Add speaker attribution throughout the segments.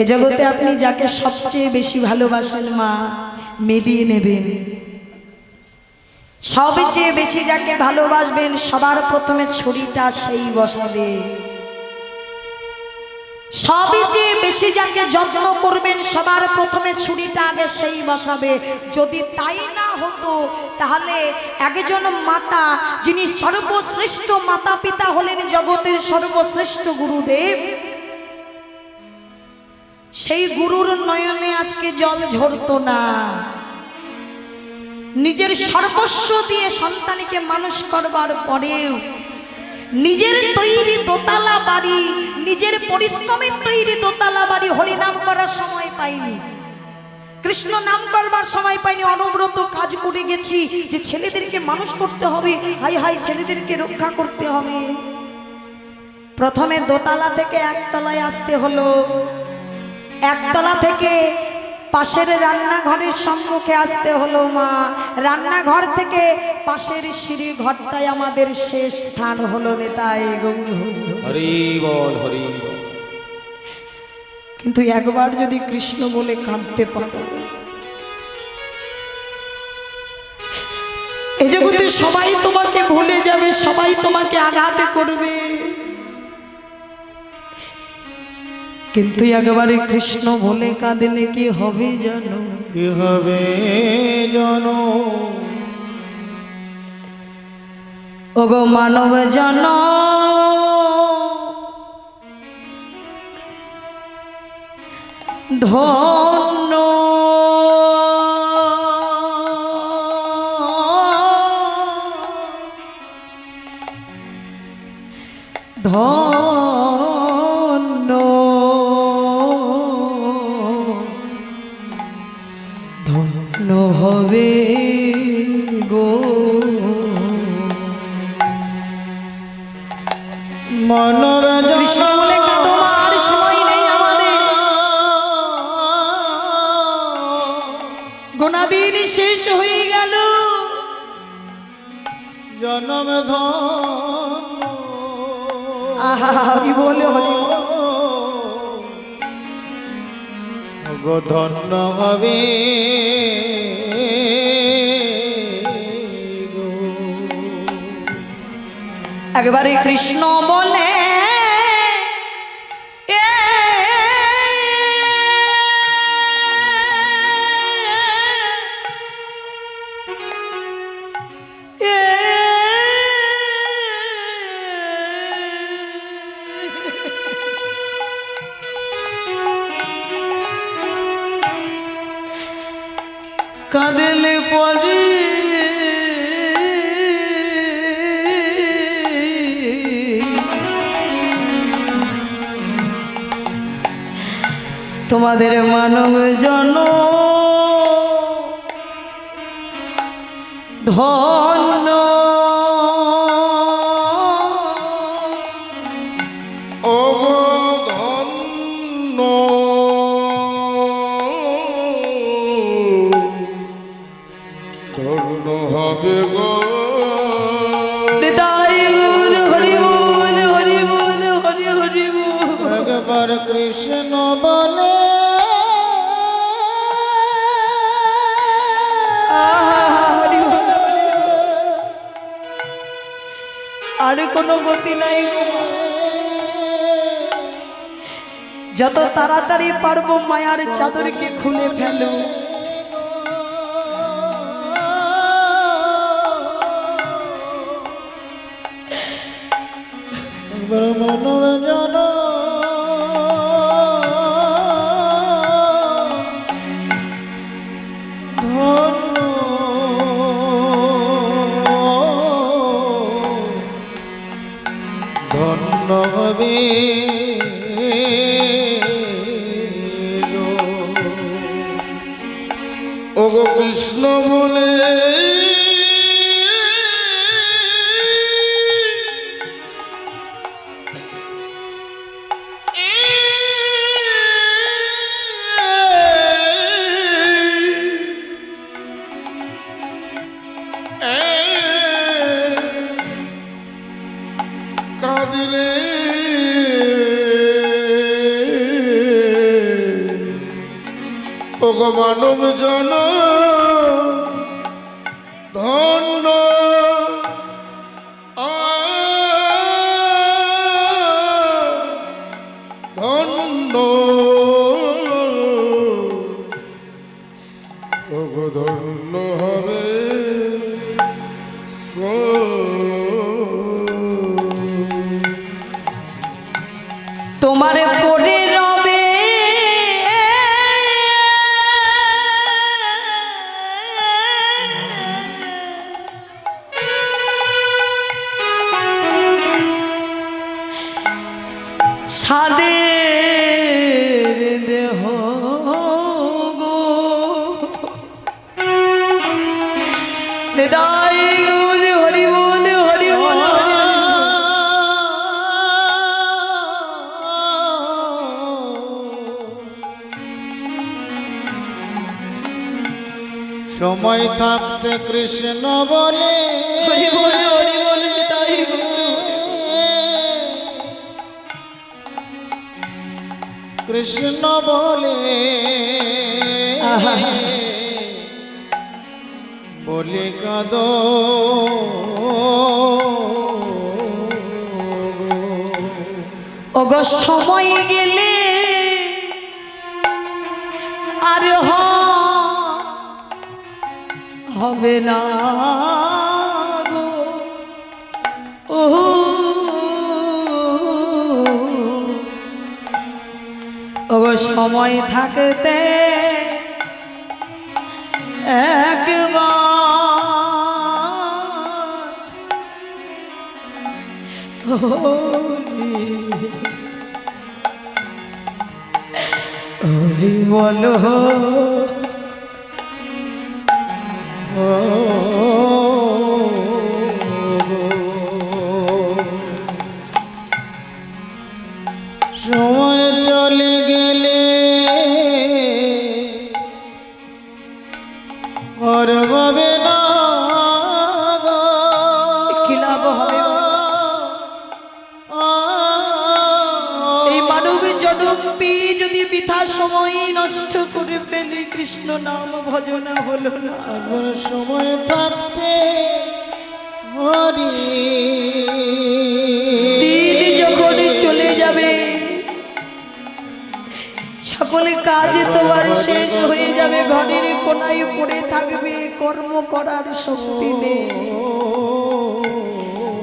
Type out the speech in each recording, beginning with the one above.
Speaker 1: এ জগতে আপনি যাকে সবচেয়ে বেশি ভালোবাসেন মা মিলিয়ে নেবেন। সবচেয়ে বেশি যাকে ভালোবাসবেন সবার প্রথমে ছুরিটা সেই বসাবে। সবচেয়ে বেশি যাকে যত্ন করবেন সবার প্রথমে ছুরিটা আগে সেই বসাবে। যদি তাই না হতো তাহলে একজন মাতা যিনি সর্বশ্রেষ্ঠ মাতা পিতা হলেন জগতের সর্বশ্রেষ্ঠ গুরুদেব সেই গুরুর নয়নে আজকে জল ঝরতো না। নিজের সর্বস্ব দিয়ে সন্তানকে মানুষ করবার পরেও নিজের তৈরি দোতলা বাড়ি, নিজের পরিশ্রমের তৈরি দোতলা বাড়ি হরিনাম করার সময় পাইনি। কৃষ্ণ নাম করবার সময় পাইনি, অনবরত কাজ করে গেছি যে ছেলেদেরকে মানুষ করতে হবে, হাই হাই ছেলেদেরকে রক্ষা করতে হবে। প্রথমে দোতলা থেকে একতলায় আসতে হলো। একতলা থেকে পাশের রান্নাঘরের সম্মুখে আসতে হলো মা। রান্নাঘর থেকে পাশের সিঁড়ি ঘরটাই আমাদের শেষ স্থান হলো নেতাই কিন্তু একবার যদি কৃষ্ণ বলে কাঁদতে পারো। এ জগতে সবাই তোমাকে ভুলে যাবে সবাই তোমাকে আঘাত করবে। কিন্তু একবারে কৃষ্ণ বলে কাঁদলে কি হবে জানো
Speaker 2: কি হবে জন
Speaker 1: ওগো মানব জন ধন্য। ধন্য। কৃষ্ণ বলে কাঁদো আর সময় নেই আমাদের। গোনাদিন শেষ হয়ে গেল।
Speaker 2: জনম ধন
Speaker 1: হরি বলে হরি।
Speaker 2: ধন্য হবে
Speaker 1: একবারে কৃষ্ণ বলে তোমাদের মানব জন। ধন্য। আর কোনো গতি নাই। যত তাড়াতাড়ি পারব মায়ার চাদরকে খুলে ফেলো
Speaker 2: একবার ধরি ওগো কৃষ্ণ বলে காதிலே ওগো জন ধন্য। ধন্য। ধন্য হবে
Speaker 1: তোমার পরে
Speaker 2: সময় থাকতে কৃষ্ণ বলে। কৃষ্ণ বলে। বলে কাদ
Speaker 1: ওগো সময় গেলে আর হ- হবে না ও সময় থাকতে একবার হরি বলো
Speaker 2: সময়
Speaker 1: সকলে কাজ তোমার শেষ হয়ে যাবে ঘরের কোনায় পড়ে থাকবে কর্ম করার শক্তি নেই।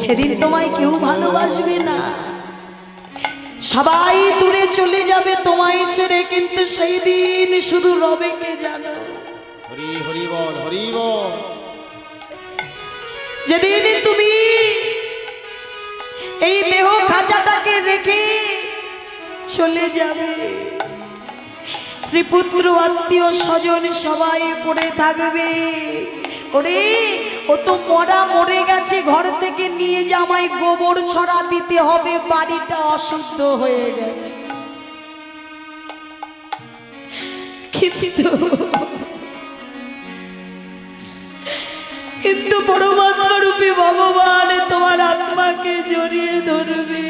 Speaker 1: সেদিন তোমায় কেউ ভালোবাসবে না। সবাই দূরে চলে যাবে তোমায় ছেড়ে কিন্তু সেই দিন শুধু রবে কে জানো?
Speaker 2: হরি হরি বল হরি বল।
Speaker 1: যেদিন তুমি এই দেহ খাঁচাটাকে রেখে চলে যাবে শ্রীপুত্র আত্মীয় স্বজন সবাই পড়ে থাকবে। ওরে, ও তো মরা মরে গেছে, ঘর থেকে নিয়ে জামাই গোবর ছড়া দিতে হবে, বাড়িটা অশুদ্ধ হয়ে গেছে। কিন্তু কিন্তু পরমাত্মা রূপে ভগবান তোমার আত্মাকে জড়িয়ে ধরবে।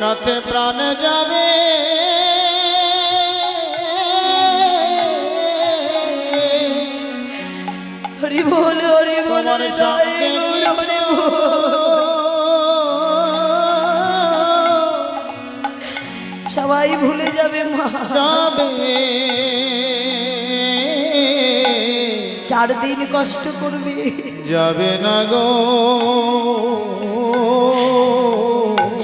Speaker 2: সাথে প্রাণ যাবে
Speaker 1: হরি বল হরি বল
Speaker 2: তোমার সঙ্গে।
Speaker 1: সবাই ভুলে যাবে মা
Speaker 2: যাবে
Speaker 1: চার দিন কষ্ট করবে।
Speaker 2: যাবে না গো।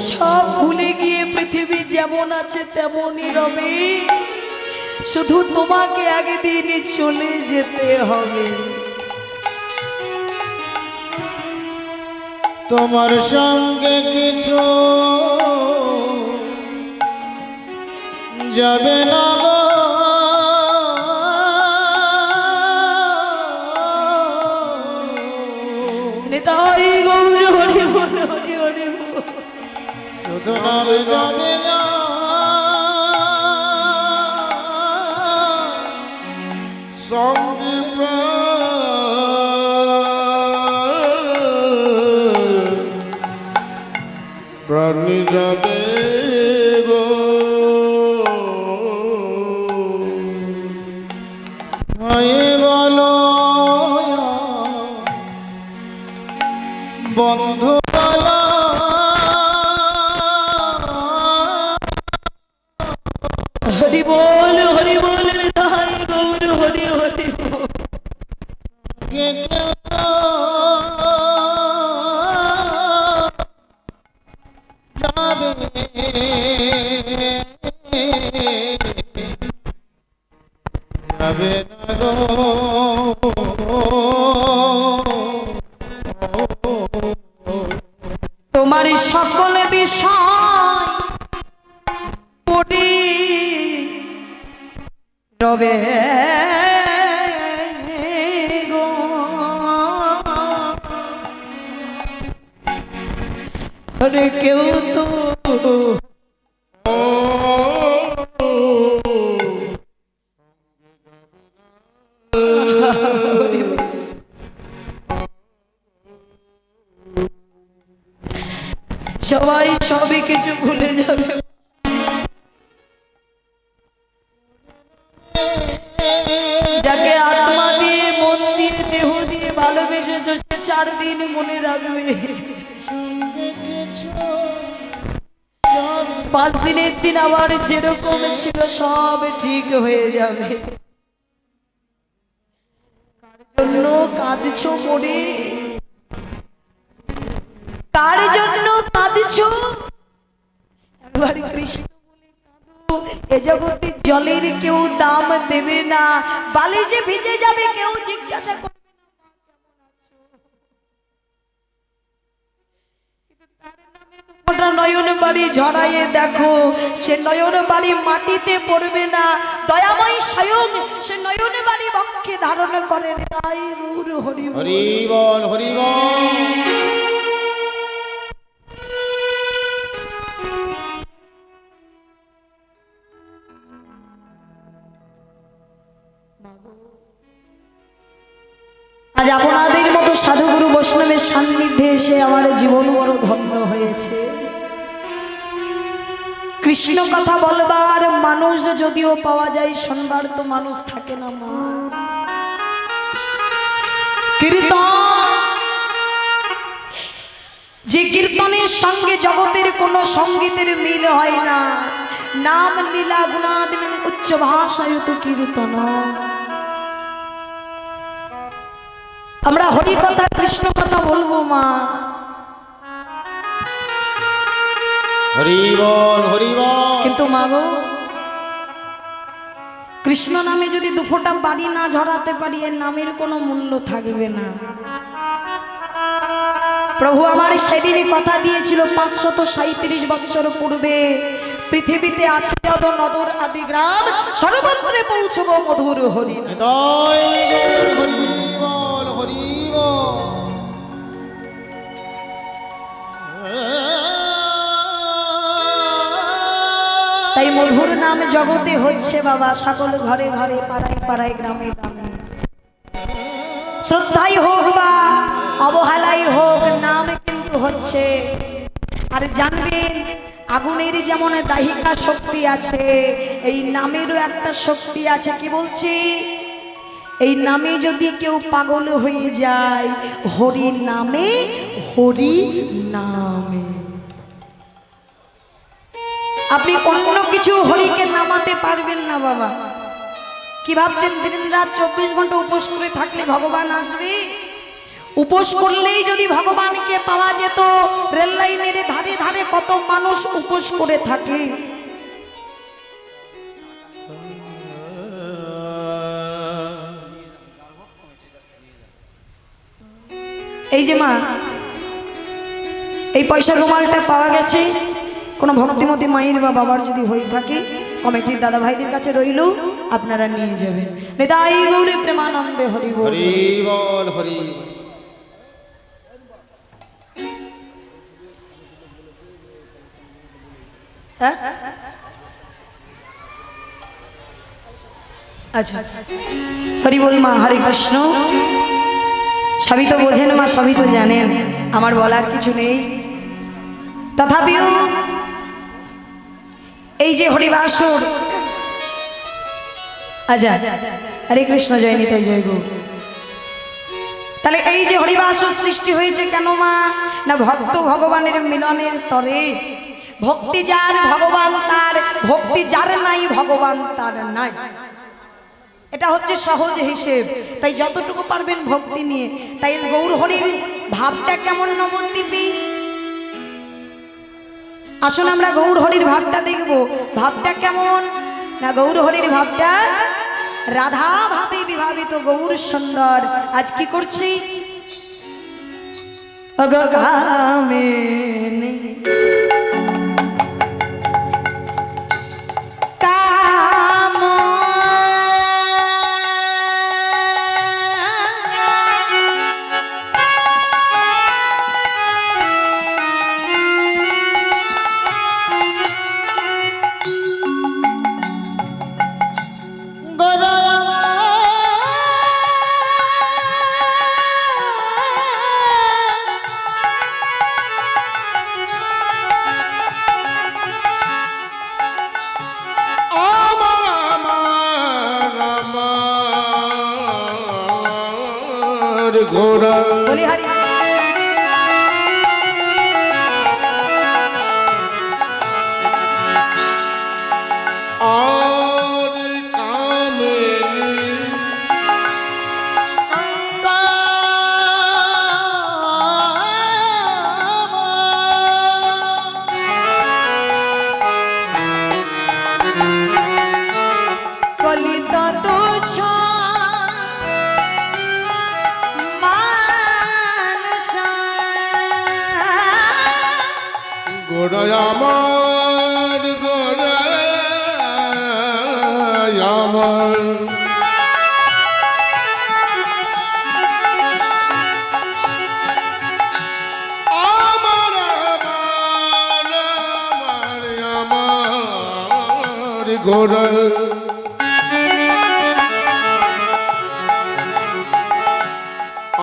Speaker 1: সব ভুলে গিয়ে পৃথিবী যেমন আছে তেমনই রবে। শুধু তোমাকে একদিন চলে যেতে হবে।
Speaker 2: তোমার সঙ্গে কিছু যাবে না গো। সোনার জনে সঙ্গে প্রাণী যাবে
Speaker 1: হরি আরে কেউ তো সবাই সবই কিছু ভুলে যাবে। চার দিন মনে রাখবে। পাঁচ দিনের দিন আবার যেরকম ছিল, সব ঠিক হয়ে যাবে। কার জন্য কাঁদছো মরে? কার জন্য কাঁদছো? এ জগতে জলের কেউ দাম দেবে না। বালি যে ভিজে যাবে, কেউ জিজ্ঞাসা নয়ন বাড়ি ঝরাইয়ে দেখো, সে নয়ন বাড়ি মাটিতে পড়বে না। দয়াময় স্বয়ং সে নয়ন বাড়ি বক্ষে ধারণ করে তাই গৌর হরি বল।
Speaker 2: হরি
Speaker 1: এসে আমার জীবন বড় ধন্য হয়েছে। কৃষ্ণ কথা বলবার মানুষ যদিও পাওয়া যায়, শোনবার তো মানুষ থাকে না মা। কীর্তন। যে কীর্তনের সঙ্গে জগতের কোনো সঙ্গীতের মিল হয় না। নাম, লীলা গুণাদিন উচ্চ ভাষায়ুত কীর্তন। আমরা হরি কথা কৃষ্ণ কথা বলব মা।
Speaker 2: হরি বল হরি বল
Speaker 1: কিন্তু মা গো কৃষ্ণ নামে যদি দুফোটা বাড়ি না ঝরাতে পারি এর নামের কোনো মূল্য থাকবে না। প্রভু আমার সেদিনই কথা দিয়েছিল পাঁচশত সাঁত্রিশ বছর পূর্বে পৃথিবীতে আছে যত নদর আদি গ্রাম সর্বত্রে পৌঁছবো মধুর হরি
Speaker 2: হরি।
Speaker 1: তাই মধুর নাম জগতে হচ্ছে বাবা, সকল ঘরে ঘরে, পাড়ায় পাড়ায় গ্রামে গ্রামে। শ্রদ্ধাই হোক বা অবহেলাই হোক, নাম কিন্তু হচ্ছে। আর জানবেন, আগুনের যেমন দাহিকা শক্তি আছে, এই নামেরও একটা শক্তি আছে, কি বলছি? এই নামে যদি কেউ পাগল হয়ে যায় হরি নামে হরি নামে। আপনি অন্য কিছু হরিকে নামাতে পারবেন না, বাবা। কি ভাবছেন? দিন রাত চব্বিশ ঘণ্টা উপোস করে থাকলে ভগবান আসবে? উপোস করলেই যদি ভগবানকে পাওয়া যেত, রেল লাইনের ধারে ধারে কত মানুষ উপোস করে থাকে। এই যে মা এই পয়সার রুমালটা পাওয়া গেছে। কোনো ভক্তিমতী মায়ের বা বাবার যদি হয়ে থাকে কমিটির দাদা ভাইদের কাছে রইল আপনারা নিয়ে যাবেন। নেতাই গৌরী প্রেমানন্দে হরি বল।
Speaker 2: হরি বল হরি।
Speaker 1: হ্যাঁ? আচ্ছা আচ্ছা। হরি বল মা হরে কৃষ্ণ। সবই তো বোঝেন মা, সবই তো জানেন। আমার বলার কিছু নেই। তথাপিও এই যে হরিবাসুর। আচ্ছা হরে কৃষ্ণ জয় নিতাই, জয় গৌর তাহলে এই যে হরিবাসুর সৃষ্টি হয়েছে কেন মা? না ভক্ত ভগবানের মিলনের তরে। ভক্তি যার, ভগবান তার। ভক্তি যার নাই, ভগবান তার নাই। এটা হচ্ছে সহজ হিসেব। তাই যতটুকু পারবেন ভক্তি নিয়ে। তাই গৌর হরির ভাবটা কেমন নবদ্বীপী? আসুন আমরা গৌর হরির ভাবটা দেখব। ভাবটা কেমন? না গৌর হরির ভাবটা? রাধা ভাবে বিভাবিত গৌর সুন্দর। আজ কি করছি? অগগামিনী
Speaker 3: ঘোড়া।
Speaker 1: বলি
Speaker 3: গোড়া আমার গোড়া আমার। আমার